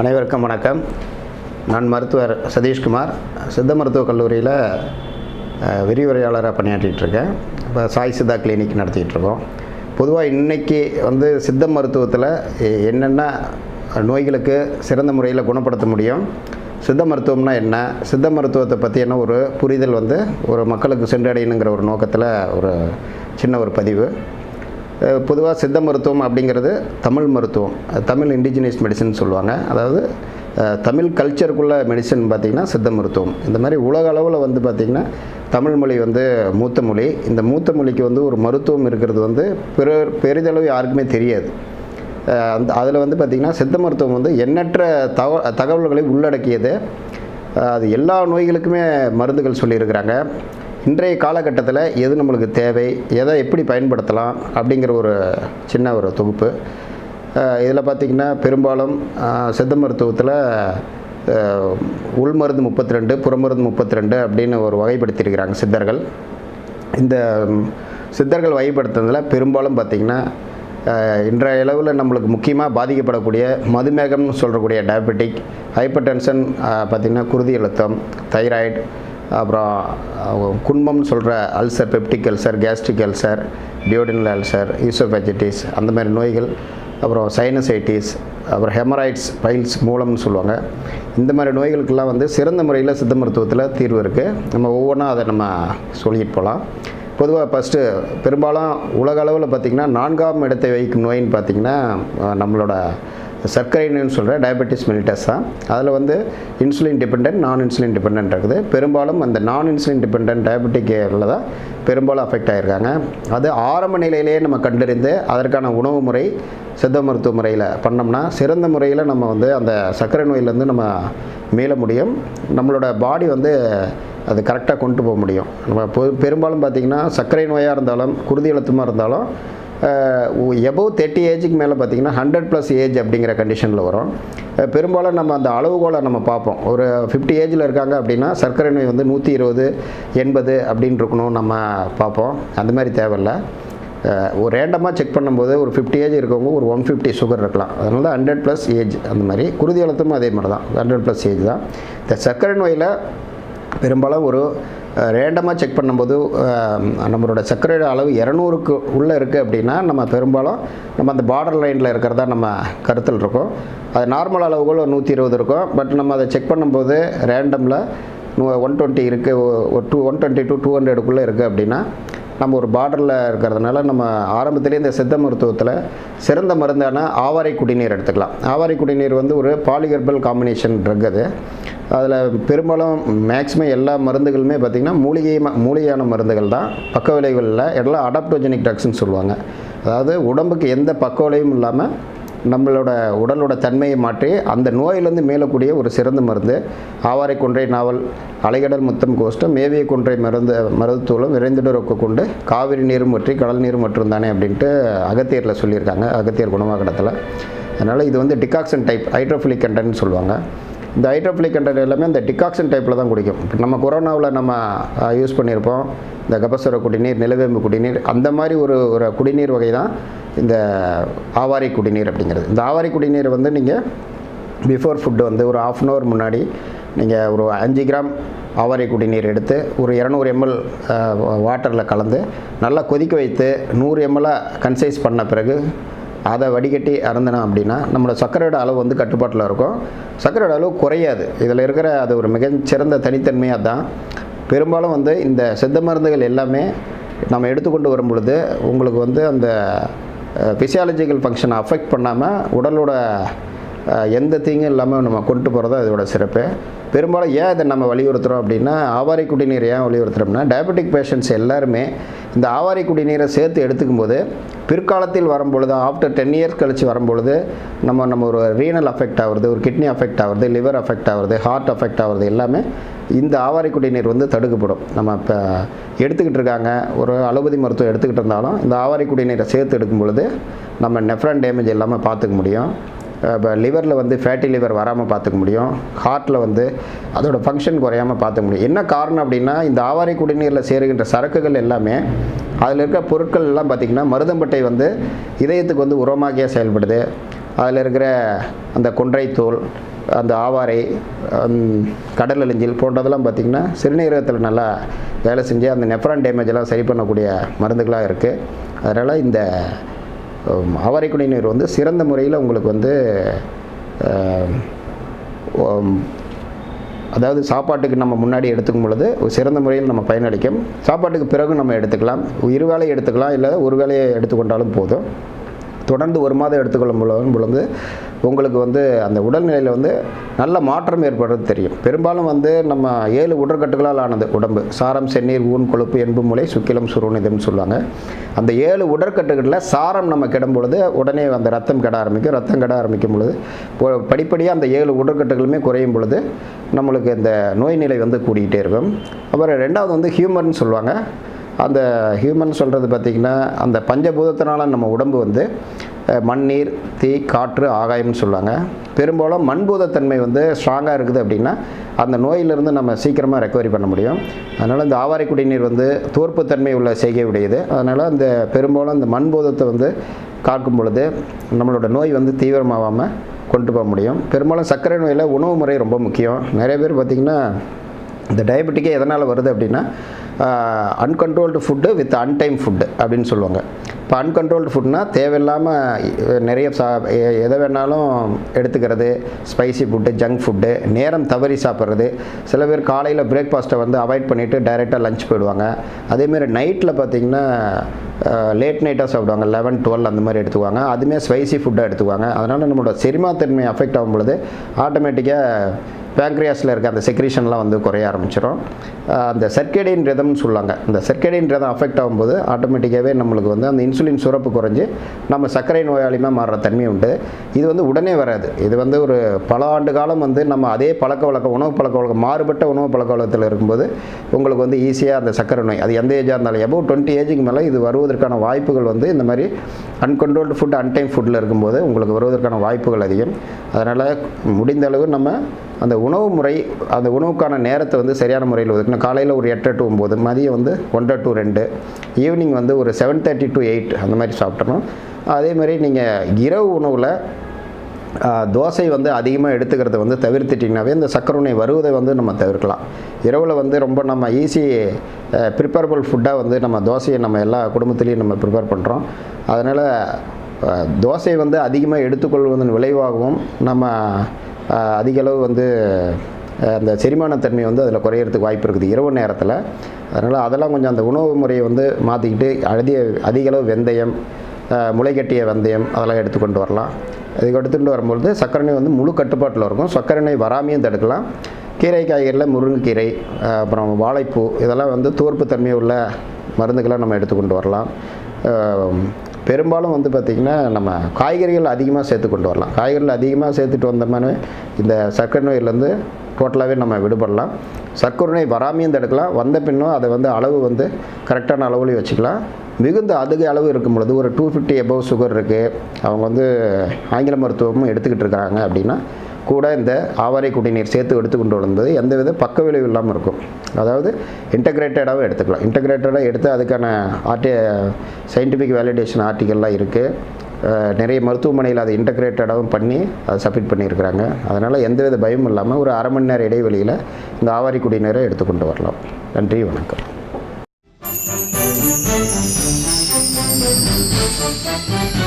அனைவருக்கும் வணக்கம். நான் மருத்துவர் சதீஷ்குமார். சித்த மருத்துவக் கல்லூரியில் விரிவுரையாளராக பணியாற்றிகிட்ருக்கேன் இப்போ சாய் சித்தா கிளினிக் நடத்திக்கிட்டுருக்கோம். இருக்கோம் பொதுவாக இன்றைக்கி வந்து சித்த மருத்துவத்தில் என்னென்ன நோய்களுக்கு சிறந்த முறையில் குணப்படுத்த முடியும் சித்த மருத்துவம்னா என்ன சித்த மருத்துவத்தை பற்றியான ஒரு புரிதல் வந்து ஒரு மக்களுக்கு சென்றடையணுங்கிற ஒரு நோக்கத்தில் ஒரு சின்ன ஒரு பதிவு. பொதுவாக சித்த மருத்துவம் அப்படிங்கிறது தமிழ் மருத்துவம். தமிழ் இண்டிஜினியஸ் மெடிசன் சொல்லுவாங்க. அதாவது தமிழ் கல்ச்சருக்குள்ள மெடிசன் பார்த்திங்கன்னா சித்த மருத்துவம். இந்த மாதிரி உலக அளவில் வந்து பார்த்திங்கன்னா தமிழ் மொழி வந்து மூத்த மொழி. இந்த மூத்த மொழிக்கு வந்து ஒரு மருத்துவம் இருக்கிறது வந்து பெரு பெரிதளவு யாருக்குமே தெரியாது. அந்த அதில் வந்து பார்த்திங்கன்னா சித்த மருத்துவம் வந்து எண்ணற்ற தக தகவல்களை உள்ளடக்கியது. அது எல்லா நோய்களுக்குமே மருந்துகள் சொல்லியிருக்கிறாங்க. இன்றைய காலகட்டத்தில் எது நம்மளுக்கு தேவை எதை எப்படி பயன்படுத்தலாம் அப்படிங்கிற ஒரு சின்ன ஒரு தொகுப்பு. இதில் பார்த்திங்கன்னா பெரும்பாலும் சித்த மருத்துவத்தில் உள்மருந்து முப்பத்தி ரெண்டு புறமருந்து முப்பத்தி ரெண்டு அப்படின்னு ஒரு வகைப்படுத்தியிருக்கிறாங்க சித்தர்கள். இந்த சித்தர்கள் வகைப்படுத்துனதில் பெரும்பாலும் பார்த்திங்கன்னா இன்றைய அளவில் நம்மளுக்கு முக்கியமாக பாதிக்கப்படக்கூடிய மதுமேகம்னு சொல்கிறக்கூடிய டயபெட்டிக் ஹைப்பர் டென்ஷன் பார்த்திங்கன்னா குருதி அழுத்தம் தைராய்டு அப்புறம் அஹ், சொல்கிற ulcer peptic ulcer gastric ulcer duodenal ulcer oesophagitis அந்த மாதிரி நோய்கள் அப்புறம் சைனசைட்டிஸ் அப்புறம் ஹெமராய்ட்ஸ் பைல்ஸ் மூலம்னு சொல்லுவாங்க. இந்த மாதிரி நோய்களுக்கெல்லாம் வந்து சிறந்த முறையில் சித்த மருத்துவத்தில் தீர்வு இருக்குது நம்ம ஒவ்வொன்றா அதை நம்ம சொல்லிட்டு போகலாம் பொதுவாக ஃபஸ்ட்டு பெரும்பாலும் உலக அளவில் பார்த்திங்கன்னா நான்காம் இடத்தை வைக்கும் நோயின்னு பார்த்திங்கன்னா நம்மளோட சர்க்கரை நோய்னு சொல்கிற டயபெட்டிஸ் மெலிட்டஸ் தான் அதில் வந்து insulin depend non insulin depend இருக்குது. பெரும்பாலும் அந்த நான் இன்சுலின் டிபெண்ட் டயபெட்டிக்கில் தான் பெரும்பாலும் அஃபெக்ட் ஆகியிருக்காங்க அது ஆரம்ப நிலையிலேயே நம்ம கண்டறிந்து அதற்கான உணவு முறை சித்த மருத்துவ முறையில் பண்ணோம்னா சிறந்த முறையில் நம்ம வந்து அந்த சர்க்கரை நோயிலேருந்து நம்ம மீள முடியும். நம்மளோட பாடி வந்து அது கரெக்டாக கொண்டு போக முடியும். நம்ம பொ- பெரும்பாலும் பார்த்திங்கன்னா சர்க்கரை நோயாக இருந்தாலும் குருதி அழுத்தமாக இருந்தாலும் எபோவ் தேர்ட்டி ஏஜுக்கு மேலே பார்த்தீங்கன்னா ஹண்ட்ரட் ப்ளஸ் ஏஜ் அப்படிங்கிற கண்டிஷனில் வரும். பெரும்பாலும் நம்ம அந்த அளவுகோலை நம்ம பார்ப்போம். ஒரு ஃபிஃப்டி ஏஜில் இருக்காங்க அப்படின்னா சர்க்கரை நோய் வந்து நூற்றி இருபது எண்பது அப்படின்னு இருக்கணும் நம்ம பார்ப்போம். அந்த மாதிரி தேவையில்லை. ஒரு ரேண்டமாக செக் பண்ணும்போது ஒரு ஃபிஃப்டி ஏஜ் இருக்கவங்க ஒரு ஒன் ஃபிஃப்டி சுகர் இருக்கலாம். அதனால ஹண்ட்ரட் ப்ளஸ் ஏஜ் அந்த மாதிரி. குருதி அழுத்தமும் அதே மாதிரி தான் ஹண்ட்ரட் ப்ளஸ் ஏஜ் தான். இந்த சர்க்கரை நோயில் பெரும்பாலும் ஒரு ரேண்டமாக செக் பண்ணும்போது நம்மளோட சர்க்கரையோட அளவு இரநூறுக்கு உள்ளே இருக்குது அப்படின்னா நம்ம பெரும்பாலும் நம்ம அந்த பார்டர் லைனில் இருக்கிறதா நம்ம கருத்தில் இருக்கும். அது நார்மல் அளவுகள் ஒரு நூற்றி இருபது இருக்கும். பட் நம்ம அதை செக் பண்ணும்போது ரேண்டமில் ஒன் டுவெண்ட்டி இருக்குது ஒரு two one twenty two two ஹண்ட்ரடுக்குள்ளே இருக்குது அப்படின்னா நம்ம ஒரு பார்டரில் இருக்கிறதுனால நம்ம ஆரம்பத்திலே இந்த சித்த மருத்துவத்தில் சிறந்த மருந்தான ஆவாரை குடிநீர் எடுத்துக்கலாம். ஆவாரை குடிநீர் வந்து ஒரு பாலிகர்பல் காம்பினேஷன் ட்ரக் அது. அதில் பெரும்பாலும் மேக்ஸிமம் எல்லா மருந்துகளுமே பார்த்திங்கன்னா மூலிகை மூலிகையான மருந்துகள் தான். பக்க விளைவுகளில் எல்லாம் அடாப்டோஜெனிக் ட்ரக்ஸ்ன்னு சொல்லுவாங்க. அதாவது உடம்புக்கு எந்த பக்க விளைவும் இல்லாமல் நம்மளோட உடலோட தன்மையை மாற்றி அந்த நோயிலிருந்து மேலக்கூடிய ஒரு சிறந்த மருந்து ஆவாரை கொன்றை நாவல் அலைகடல் முத்தம் கோஷ்டம் மேவிய கொன்றை மருந்து மருத்துவம் விரைந்துடருக்கு கொண்டு காவிரி நீரும் வற்றி கடல் நீரும் மற்றும் தானே அப்படின்ட்டு அகத்தியரில் சொல்லியிருக்காங்க. அகத்தியர் குணமாகடத்தில் அதனால் இது வந்து டிகாக்சன் டைப் ஹைட்ரோஃபிலிக் கண்டன்னு சொல்லுவாங்க. இந்த ஹைட்ரோஃபிலிக் கண்டென்ட் எல்லாமே இந்த டிகாக்சன் டைப்பில் தான் குடிக்கும். இப்போ நம்ம கொரோனாவில் நம்ம யூஸ் பண்ணியிருப்போம் இந்த கபசுர குடிநீர் நிலவேம்பு குடிநீர் அந்த மாதிரி ஒரு ஒரு குடிநீர் வகை தான் இந்த ஆவாரி குடிநீர் அப்படிங்கிறது. இந்த ஆவாரி குடிநீர் வந்து நீங்கள் பிஃபோர் ஃபுட்டு வந்து ஒரு ஆஃப் அன் ஹவர் முன்னாடி நீங்கள் ஒரு அஞ்சு கிராம் ஆவாரி குடிநீர் எடுத்து ஒரு இரநூறு எம்எல் வாட்டரில் கலந்து நல்லா கொதிக்க வைத்து நூறு எம்எல்லாக கன்சைஸ் பண்ண பிறகு அதை வடிகட்டி அருந்தினோம் அப்படின்னா நம்மளோட சர்க்கரையோட அளவு வந்து கட்டுப்பாட்டில் இருக்கும். சர்க்கரையோட அளவு குறையாது. இதில் இருக்கிற அது ஒரு மிகச்சிறந்த தனித்தன்மையாக தான் பெரும்பாலும் வந்து இந்த சித்த மருந்துகள் எல்லாமே நம்ம எடுத்துக்கொண்டு வரும் பொழுது உங்களுக்கு வந்து அந்த ஃபிசியாலஜிக்கல் ஃபங்க்ஷனை அஃபெக்ட் பண்ணாமல் உடலோட எந்த தீங்கும் இல்லாமல் நம்ம கொண்டு போகிறது அதோட சிறப்பு. பெரும்பாலும் ஏன் இதை நம்ம வலியுறுத்துகிறோம் அப்படின்னா ஆவாரி குடிநீர் ஏன் வலியுறுத்துகிறோம்னா டயபெட்டிக் பேஷண்ட்ஸ் எல்லாருமே இந்த ஆவாரி குடிநீரை சேர்த்து எடுத்துக்கும் போது பிற்காலத்தில் வரும்பொழுது ஆஃப்டர் டென் இயர்ஸ் கழித்து வரும்பொழுது நம்ம நம்ம ஒரு ரீனல் அஃபெக்ட் ஆகுறது ஒரு கிட்னி அஃபெக்ட் ஆகுறது லிவர் அஃபெக்ட் ஆகுறது ஹார்ட் அஃபெக்ட் ஆகுறது எல்லாமே இந்த ஆவாரி குடிநீர் வந்து தடுக்கப்படும். நம்ம இப்போ எடுத்துக்கிட்டு இருக்காங்க ஒரு அலோபதி மருத்துவம் எடுத்துக்கிட்டு இருந்தாலும் இந்த ஆவாரி குடிநீரை சேர்த்து எடுக்கும் பொழுது நம்ம நெஃப்ரான் டேமேஜ் இல்லாமல் பார்த்துக்க முடியும். இப்போ லிவரில் வந்து ஃபேட்டி லிவர் வராமல் பார்த்துக்க முடியும். ஹார்ட்டில் வந்து அதோட ஃபங்க்ஷன் குறையாமல் பார்த்துக்க முடியும். என்ன காரணம் அப்படின்னா இந்த ஆவாரை குடிநீரில் சேருகின்ற சரக்குகள் எல்லாமே அதில் இருக்க பொருட்கள் எல்லாம் பார்த்திங்கன்னா மருதம்பட்டை வந்து இதயத்துக்கு வந்து உரமாகியாக செயல்படுது. அதில் இருக்கிற அந்த கொன்றைத்தூள் அந்த ஆவாரை கடல் அழிஞ்சில் போன்றதெல்லாம் பார்த்திங்கன்னா சிறுநீரகத்தில் நல்லா வேலை செஞ்சு அந்த நெஃப்ரான் டேமேஜெல்லாம் சரி பண்ணக்கூடிய மருந்துகளாக இருக்குது அதனால் இந்த ஆவாரை குடிநீர் வந்து சிறந்த முறையில் உங்களுக்கு வந்து அதாவது சாப்பாட்டுக்கு நம்ம முன்னாடி எடுத்துக்கும் பொழுது சிறந்த முறையில் நம்ம பயனளிக்கும். சாப்பாட்டுக்கு பிறகு நம்ம எடுத்துக்கலாம். இரு வேலையை எடுத்துக்கலாம். இல்லை ஒரு வேலையை எடுத்துக்கொண்டாலும் போதும். தொடர்ந்து ஒரு மாதம் எடுத்துக்கொள்ளும் பொழுது உங்களுக்கு வந்து அந்த உடல்நிலையில் வந்து நல்ல மாற்றம் ஏற்படுறது தெரியும். பெரும்பாலும் வந்து நம்ம ஏழு உடற்கட்டுகளால் ஆனது உடம்பு. சாரம் செந்நீர் ஊன் கொழுப்பு என்பு முலை சுக்கிலம் சுருணிதம்னு சொல்லுவாங்க. அந்த ஏழு உடற்கட்டுகளில் சாரம் நம்ம கெடும் பொழுது உடனே அந்த ரத்தம் கெட ஆரம்பிக்கும். ரத்தம் கெட ஆரம்பிக்கும் பொழுது படிப்படியாக அந்த ஏழு உடற்கட்டுகளுமே குறையும் பொழுது நம்மளுக்கு இந்த நோய் நிலை வந்து கூடிக்கிட்டே இருக்கும். அப்புறம் ரெண்டாவது வந்து ஹியூமர்னு சொல்லுவாங்க. அந்த ஹியூமன் சொல்கிறது பார்த்திங்கன்னா அந்த பஞ்சபூதத்தினால நம்ம உடம்பு வந்து மண்ணீர் தீ காற்று ஆகாயம்னு சொல்லுவாங்க. பெரும்பாலும் மண்பூதத்தன்மை வந்து ஸ்ட்ராங்காக இருக்குது அப்படின்னா அந்த நோயிலிருந்து நம்ம சீக்கிரமாக ரெக்கவரி பண்ண முடியும். அதனால் இந்த ஆவாரி குடிநீர் வந்து தோற்புத்தன்மை உள்ள செய்கை உடையது. அதனால் அந்த பெரும்பாலும் இந்த மண்பூதத்தை வந்து காக்கும் பொழுது நம்மளோட நோய் வந்து தீவிரமாகாமல் கொண்டு போக முடியும். பெரும்பாலும் சர்க்கரை நோயில் உணவு முறை ரொம்ப முக்கியம். நிறைய பேர் பார்த்திங்கன்னா இந்த டயபெட்டிக்கே எதனால் வருது அப்படின்னா uncontrolled food with untime food அப்படின்னு சொல்லுவாங்க. இப்போ அன்கண்ட்ரோல்டு ஃபுட்னா தேவையில்லாமல் நிறைய சா எ- எதை வேணாலும் எடுத்துக்கிறது ஸ்பைசி ஃபுட்டு ஜங்க் ஃபுட்டு நேரம் தவறி சாப்பிட்றது. சில பேர் காலையில் பிரேக்ஃபாஸ்ட்டை வந்து அவாய்ட் பண்ணிவிட்டு டைரெக்டாக லஞ்ச் போயிடுவாங்க. அதேமாரி நைட்டில் பார்த்திங்கன்னா லேட் நைட்டாக சாப்பிடுவாங்க. லெவன் டுவெல் அந்த மாதிரி எடுத்துக்குவாங்க. அதுவுமே ஸ்பைசி ஃபுட்டாக எடுத்துக்குவாங்க. அதனால் நம்மளோட செரிமாத்தன்மை அஃபெக்ட் ஆகும் பொழுது ஆட்டோமேட்டிக்காக பேங்க்ரியாஸில் இருக்க அந்த செக்ரீஷன்லாம் வந்து குறைய ஆரம்பிச்சிடும் அந்த சர்க்கேடியன் ரிதம்னு சொல்லுவாங்க. இந்த சர்க்கேடியன் ரிதம் அஃபெக்ட் ஆகும்போது ஆட்டோமேட்டிக்காகவே நம்மளுக்கு வந்து அந்த இன்சுலின் சுரப்பு குறைஞ்சு நம்ம சர்க்கரை நோயாளியுமே மாறுற தன்மை உண்டு. இது வந்து உடனே வராது. இது வந்து ஒரு பல ஆண்டு காலம் வந்து நம்ம அதே பழக்க வழக்கம் உணவு பழக்க வழக்கம் மாறுபட்ட உணவு பழக்க வழக்கத்தில் இருக்கும்போது உங்களுக்கு வந்து ஈஸியாக அந்த சர்க்கரை நோய் அது எந்த ஏஜாக இருந்தாலும் எபோவ் டுவெண்ட்டி ஏஜுக்கு மேலே இது வருவதற்கான வாய்ப்புகள் வந்து இந்த மாதிரி அன்கண்ட்ரோல்டு ஃபுட் அன்டைம் ஃபுட்டில் இருக்கும்போது உங்களுக்கு வருவதற்கான வாய்ப்புகள் அதிகம். அதனால் முடிந்த அளவு நம்ம அந்த உணவு முறை அந்த உணவுக்கான நேரத்தை வந்து சரியான முறையில் ஒதுக்கணும் காலையில் ஒரு எட்டு டு ஒம்பது மதியம் வந்து ஒன்றரை டு ரெண்டு ஈவினிங் வந்து ஒரு செவன் தேர்ட்டி டு எயிட் அந்த மாதிரி சாப்பிட்றணும் அதே மாதிரி நீங்கள் இரவு உணவில் தோசை வந்து அதிகமாக எடுத்துக்கிறத வந்து தவிர்த்துட்டிங்கனாவே இந்த சக்கரை வருவதை வந்து நம்ம தவிர்க்கலாம். இரவில் வந்து ரொம்ப நம்ம ஈஸி ப்ரிப்பரபிள் ஃபுட்டாக வந்து நம்ம தோசையை நம்ம எல்லா குடும்பத்துலேயும் நம்ம ப்ரிப்பேர் பண்ணுறோம் அதனால் தோசை வந்து அதிகமாக எடுத்துக்கொள்வதன் விளைவாகவும் நம்ம அதிகளவு வந்து அந்த செரிமானத்தன்மை வந்து அதில் குறையிறதுக்கு வாய்ப்பு இருக்குது இரவு நேரத்தில். அதனால் அதெல்லாம் கொஞ்சம் அந்த உணவு முறையை வந்து மாற்றிக்கிட்டு அதிக அதிகளவு வெந்தயம் முளைகட்டிய வெந்தயம் அதெல்லாம் எடுத்துக்கொண்டு வரலாம். இதுக்கு எடுத்துகிட்டு வரும்பொழுது சர்க்கரை நோய் வந்து முழு கட்டுப்பாட்டில் இருக்கும். சர்க்கரை நோய் வராமையும் தடுக்கலாம். கீரை காய்கறியில் முருங்கைக்கீரை அப்புறம் வாழைப்பூ இதெல்லாம் வந்து தோற்பு தன்மை உள்ள மருந்துகளை நம்ம எடுத்துக்கொண்டு வரலாம். பெரும்பாலும் வந்து பார்த்திங்கன்னா நம்ம காய்கறிகள் அதிகமாக சேர்த்து கொண்டு வரலாம். காய்கறிகள் அதிகமாக சேர்த்துட்டு வந்தோம்னா இந்த சர்க்கரை நோயிலேருந்து டோட்டலாகவே நம்ம விடுபடலாம். சர்க்கரை நோய் வராமையும் தடுக்கலாம். வந்த பின்னும் அதை வந்து அளவு வந்து கரெக்டான அளவுலையும் வச்சுக்கலாம். மிகுந்த அதிக அளவு இருக்கும் பொழுது ஒரு டூ ஃபிஃப்டி எபவ் சுகர் இருக்குது அவங்க வந்து ஆங்கில மருத்துவமும் எடுத்துக்கிட்டு இருக்காங்க அப்படின்னா கூட இந்த ஆவாரை குடிநீர் சேர்த்து எடுத்துக்கொண்டு எந்த எந்தவித பக்க விளைவு இல்லாமல் இருக்கும். அதாவது இன்டகிரேட்டடாகவும் எடுத்துக்கலாம். இன்டகிரேட்டடாக எடுத்து அதுக்கான ஆர்டி சயின்டிஃபிக் வேலிடேஷன் ஆர்டிக்கல்லாம் இருக்குது நிறைய மருத்துவமனையில் அதை இன்டகிரேட்டடாகவும் பண்ணி அதை சப்மிட் பண்ணியிருக்கிறாங்க. அதனால் எந்தவித பயமும் இல்லாமல் ஒரு அரை மணி நேரம் இடைவெளியில் இந்த ஆவாரி குடிநீரை எடுத்துக்கொண்டு வரலாம். நன்றி வணக்கம். Thank you.